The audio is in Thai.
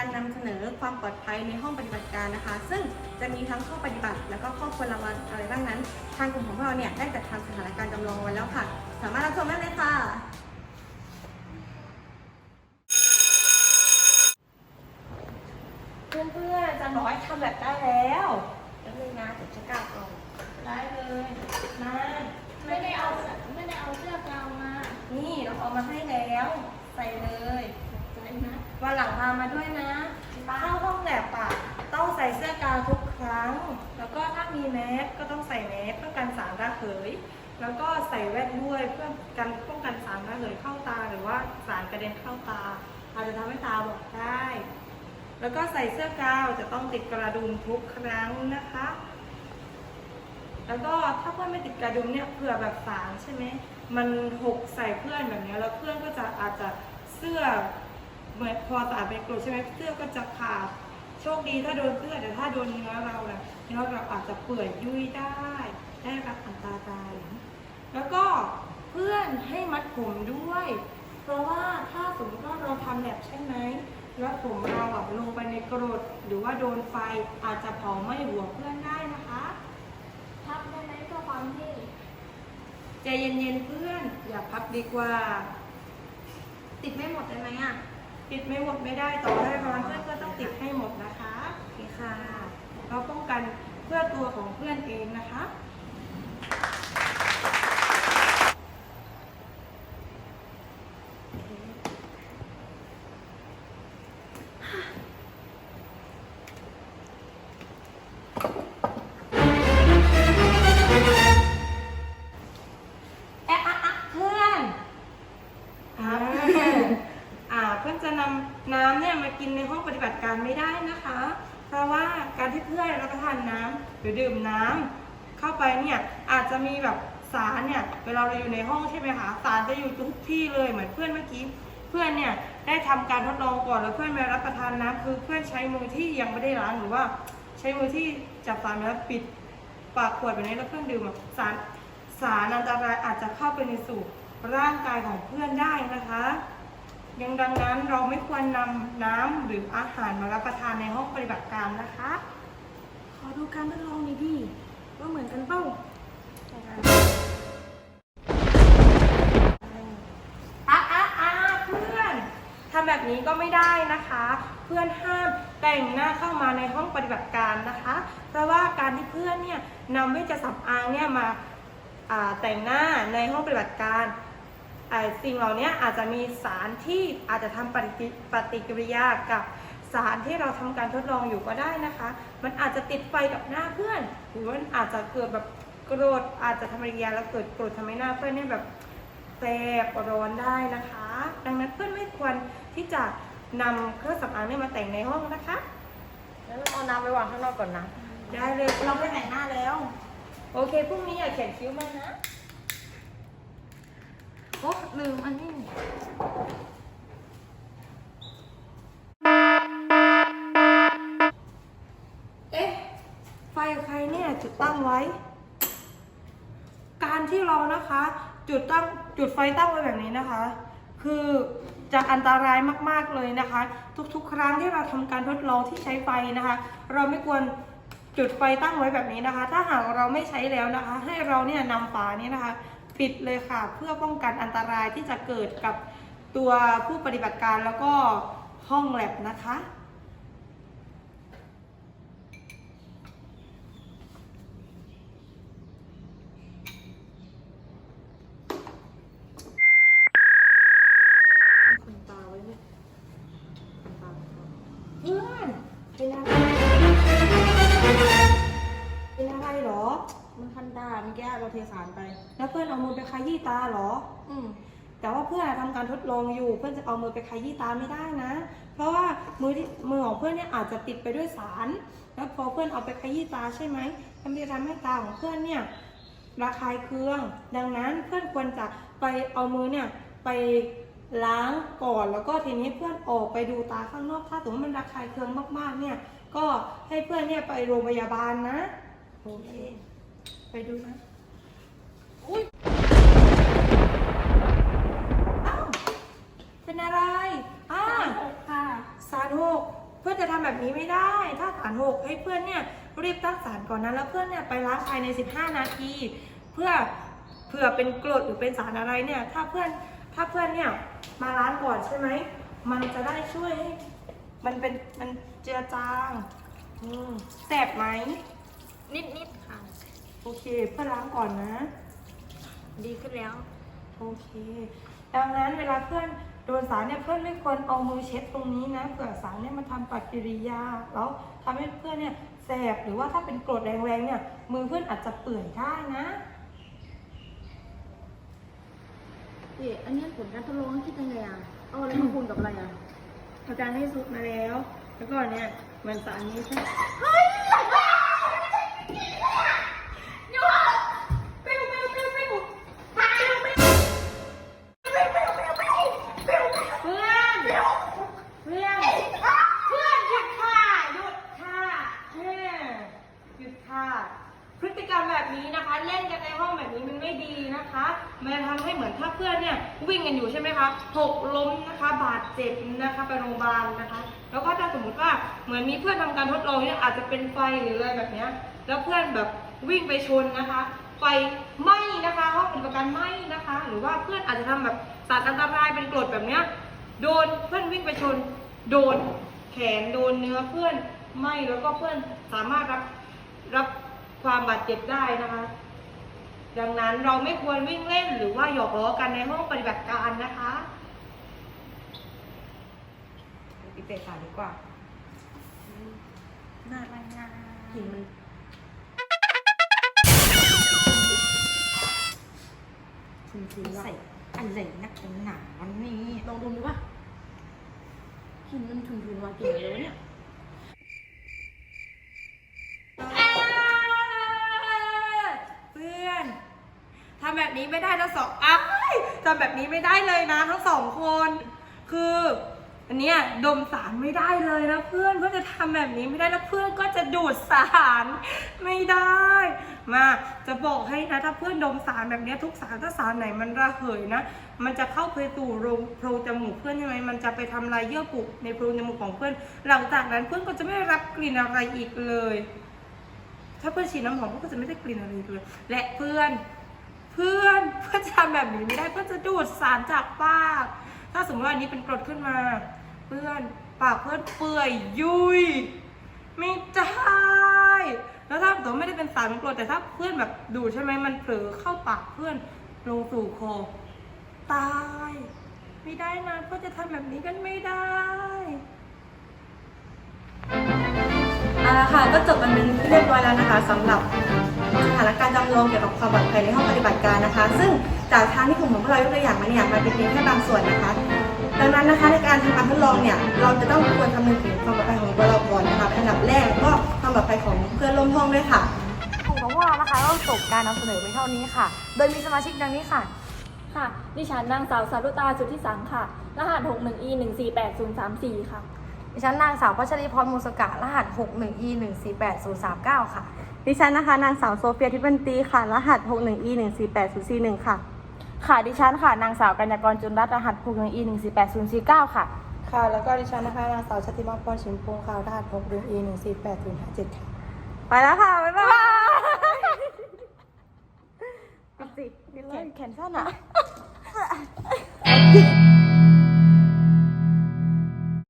การนำเสนอความปลอดภัยในห้องปฏิบัติการนะคะ ซึ่งจะมีทั้งข้อปฏิบัติ แล้วก็ข้อควรระวังอะไรบ้างนั้น ทางกลุ่มของพวกเราเนี่ยได้จัดทำสถานการณ์จำลองไว้แล้วค่ะ สามารถรับชมได้เลยค่ะเพื่อนๆอาจารย์บอกให้ทำแบบได้แล้วแล้วนึงนะเดี๋ยวจะกลับก่อนได้เลยมาไม่ได้เอาไม่ได้เอาเสื้อกาวมา นี่เราเอามาให้แล้ว ใส่เลยใจนะ วันหลังพามาด้วยนะ เข้าห้องแลบอะต้องใส่เสื้อกาวทุกครั้ง แล้วก็ถ้ามีแมสก็ต้องใส่แมสเพื่อกันสารระเหย แล้วก็ใส่แว่นด้วยเพื่อกันป้องกันสารระเหยเข้าตาหรือว่าสารกระเด็นเข้าตา อาจจะทำให้ตาบอดได้ แล้วก็ใส่เสื้อกาวจะต้องติดกระดุมทุกครั้งนะคะ แล้วก็ถ้าเพื่อนไม่ติดกระดุมเนี่ยเผื่อแบบสารใช่ไหมมันหกใส่เพื่อนแบบนี้แล้วเพื่อนก็จะอาจจะเสื้อ เหมือนพอสารเป็นกรดใช่ไหมเสื้อก็จะขาดโชคดีถ้าโดนเสื้อแต่ถ้าโดนเนื้อเราน่ะเนื้อเราอาจจะเปื่อยยุ่ยได้ ได้รับอันตรายแล้วก็เพื่อนให้มัดผมด้วย เพราะว่าถ้าสมมติว่าเราทำแบบใช่ไหมแล้วผมเราแบบลงไปในกรดหรือว่าโดนไฟอาจจะเผาไหม้หัวเพื่อนได้นะคะพับได้ไหมเพื่อความที่ใจเย็นๆเพื่อน อย่าพับดีกว่า ติดไม่หมดได้ไหมอะ ติดไม่หมดไม่ได้ต่อให้ร้อนเพื่อนก็ต้องติดให้หมดนะคะโอเคค่ะ เราป้องกันเพื่อตัวของเพื่อนเองนะคะ รับประทานน้ำหรือดื่มน้ำเข้าไปเนี่ยอาจจะมีแบบสารเนี่ยเวลาเราอยู่ในห้องใช่ไหมคะสารจะอยู่ทุกที่เลยเหมือนเพื่อนเมื่อกี้ เพื่อนเนี่ยได้ทำการทดลองก่อนแล้วเพื่อนมารับประทานน้ำคือเพื่อนใช้มือที่ยังไม่ได้ล้างหรือว่า ใช้มือที่จับสารแล้วปิดปากขวดแบบนี้แล้วเพื่อนดื่มอะสารสารอันตรายอาจจะเข้าไปในสู่ร่างกายของเพื่อนได้นะคะ ยังดังนั้นเราไม่ควรนำน้ำหรืออาหารมารับประทานในห้องปฏิบัติการนะคะ ขอดูการทดลองนี้ดิว่าเหมือนกันเปล่าอะอะอะเพื่อนทำแบบนี้ก็ไม่ได้นะคะ เพื่อนห้ามแต่งหน้าเข้ามาในห้องปฏิบัติการนะคะ เพราะว่าการที่เพื่อนเนี่ยนำเวชสำอางเนี่ยมาาแต่งหน้าในห้องปฏิบัติการสิ่งเหล่านี้อาจจะมีสารที่อาจจะทำปฏิปฏิกิริยากับ สารที่เราทำการทดลองอยู่ก็ได้นะคะ มันอาจจะติดไฟกับหน้าเพื่อน หรือว่ามันอาจจะเกิดแบบกรดอาจจะทำปฏิกิริยาแล้วเกิดกรดทำให้หน้าเพื่อนเนี่ยแบบแสบร้อนได้นะคะ ดังนั้นเพื่อนไม่ควรที่จะนำเครื่องสำอางเนี่ยมาแต่งในห้องนะคะงั้นเอาน้ำไปวางข้างนอกก่อนนะ ได้เลยเราไปแต่งหน้าแล้ว โอเคพรุ่งนี้อย่าเขียนคิ้วมานะ โอ้ลืมอันนี้ เอ๊ะ ไฟใครเนี่ย จุดตั้งไว้ การที่เรานะคะ จุดตั้งจุดไฟตั้งไว้แบบนี้นะคะ คือจะอันตรายมากๆเลยนะคะ ทุกๆ ครั้งที่เราทำการทดลองที่ใช้ไฟนะคะ เราไม่ควรจุดไฟตั้งไว้แบบนี้นะคะ ถ้าหากเราไม่ใช้แล้วนะคะ ให้เราเนี่ยนำฝานี้นะคะ ปิดเลยค่ะ เพื่อป้องกันอันตรายที่จะเกิดกับตัวผู้ปฏิบัติการแล้วก็ห้องแลบนะคะ ตาเมื่อกี้เราเทสารไป แล้วเพื่อนเอามือไปขยี้ตาเหรอ อืมแต่ว่าเพื่อนอะทำการทดลองอยู่ เพื่อนจะเอามือไปขยี้ตาไม่ได้นะ เพราะว่ามือที่มือของเพื่อนเนี่ยอาจจะติดไปด้วยสาร แล้วพอเพื่อนเอาไปขยี้ตาใช่ไหมมันจะทำให้ตาของเพื่อนเนี่ยระคายเคือง ดังนั้นเพื่อนควรจะไปเอามือเนี่ยไปล้างก่อนแล้วก็ทีนี้เพื่อนออกไปดูตาข้างนอกถ้าสมมติมันระคายเคืองมากๆเนี่ยก็ให้เพื่อนเนี่ยไปโรงพยาบาลนะโอเค ไปดูนะ อุ้ยอ้าวเป็นอะไรอ้าค่ะ สารหกเพื่อนจะทำแบบนี้ไม่ได้ ถ้าสารหกให้เพื่อนเนี่ยรีบตั้งสารก่อนนะแล้วเพื่อนเนี่ยไปล้างภายใน 15 นาที เพื่อเผื่อเป็นกรดหรือเป็นสารอะไรเนี่ย ถ้าเพื่อนถ้าเพื่อนเนี่ยมาล้างก่อนใช่ไหมมันจะได้ช่วยให้มันเป็นมันเจือจางอืมแสบไหมนิดนิดๆค่ะ โอเคเพื่อนล้างก่อนนะ ดีขึ้นแล้ว โอเค ดังนั้นเวลาเพื่อนโดนสารเนี่ยเพื่อนไม่ควรเอามือเช็ดตรงนี้นะเผื่อสารเนี่ยมันทำปฏิกิริยาแล้วทำให้เพื่อนเนี่ยแสบหรือว่าถ้าเป็นกรดแรงๆเนี่ยมือเพื่อนอาจจะเปื่อยได้นะเอ๊ะอันนี้ผลการทดลองคิดยังไงอะเอาอะไรมาคูณกับอะไรอะอาจารย์ให้ซุปมาแล้ว แล้วก็เนี่ยเหมันสารนี้ใช่ไหม พฤติกรรมแบบนี้นะคะ เล่นกันในห้องแบบนี้มันไม่ดีนะคะมันจะทำให้เหมือนถ้าเพื่อนเนี่ยวิ่งกันอยู่ใช่ไหมคะหกล้มนะคะ บาดเจ็บนะคะไปโรงพยาบาลนะคะ แล้วก็ถ้าสมมติว่าเหมือนมีเพื่อนทำการทดลองเนี่ยอาจจะเป็นไฟหรืออะไรแบบเนี้ยแล้วเพื่อนแบบวิ่งไปชนนะคะไฟไหม้นะคะห้องปฏิบัติการไหม้นะคะ หรือว่าเพื่อนอาจจะทำแบบสารอันตรายเป็นกรดแบบเนี้ยโดนเพื่อนวิ่งไปชน โดนแขนโดนเนื้อเพื่อนไหม้แล้วก็เพื่อนสามารถรับรับ ความบาดเจ็บได้นะคะ ดังนั้นเราไม่ควรวิ่งเล่นหรือว่าหยอกล้อกันในห้องปฏิบัติการนะคะปิดเตะสารดีกว่าน่ารักนะกลิ่นมันชื้นๆแล้วใส่อะไรนักหนาวันนี้ลองดมดูป่ะกลิ่นมันฉุนๆว่ะกลิ่นอะไรวะเนี่ย นี้ไม่ได้ทั้งสองอ้ายทำแบบนี้ไม่ได้เลยนะทั้งสองคน คืออันเนี้ยดมสารไม่ได้เลยนะเพื่อนเพื่อนจะทำแบบนี้ไม่ได้แล้วเพื่อนก็จะดูดสารไม่ได้ มาจะบอกให้นะถ้าเพื่อนดมสารแบบนี้ทุกสารถ้าสารไหนมันระเหยนะ มันจะเข้าไปสู่โรงโพรงจมูกเพื่อนใช่ไหมมันจะไปทำลายเยื่อบุในโพรงจมูกของเพื่อน หลังจากนั้นเพื่อนก็จะไม่รับกลิ่นอะไรอีกเลย ถ้าเพื่อนฉีดน้ำหอมเพื่อนก็จะไม่ได้กลิ่นอะไรเลย และเพื่อน เพื่อนเพื่อนจะทำแบบนี้ไม่ได้เพื่อนจะดูดสารจากปาก ถ้าสมมติว่าอันนี้เป็นกรดขึ้นมา เพื่อนปากเพื่อนเปื่อยยุยไม่ได้แล้วถ้าตัวไม่ได้เป็นสารเป็นกรดแต่ถ้าเพื่อนแบบดูดใช่ไหมมันเผลอเข้าปากเพื่อนลงสู่คอตาย ไม่ได้นะเพื่อนจะทำแบบนี้กันไม่ได้ อาละค่ะก็จบกันเป็นที่เรียบร้อยแล้วนะคะสำหรับสถานการณ์จำลองเกี่ยวกับความปลอดภัยในห้องปฏิบัติการนะคะ ซึ่งจากทางที่กลุ่มของพวกเรายกตัวอย่างมาเนี่ยมันเป็นเพียงแค่บางส่วนนะคะ ดังนั้นนะคะในการทำการทดลองเนี่ยเราจะต้องควรคำนึงถึงความปลอดภัยของตัวเราก่อนนะคะเป็นอันดับแรกแล้วก็ความปลอดภัยของเพื่อนร่วมห้องด้วยค่ะกลุ่มของพวกเรานะคะก็จบการนำเสนอไปเท่านี้ค่ะ โดยมีสมาชิกดังนี้ค่ะค่ะดิฉันนางสาวสารุตาสุทธิสังค่ะ รหัส 61 e 1 4 8 0 3 4 ค่ะ ดิฉันนางสาวพัชรีพรมูสกะรหัส 61 e 1 4 8 0 3 9 ค่ะ ดิฉันนะคะนางสาวโซเฟียทิพย์บันตีค่ะ รหัส 61e 148041 ค่ะ ค่ะ ดิฉันค่ะ นางสาวกัญญากรจุนรัตน์รหัส 61 e 1 4 8 0 4 9 ค่ะ ค่ะ แล้วก็ดิฉันนะคะนางสาวชติมาพรชิมพงศ์ค่ะ รหัส6เดือน E 1 4 8 0 5 7 ค่ะ ไปแล้วค่ะ บ๊ายบายปิดสิปิดเลยแขนสั้นอะ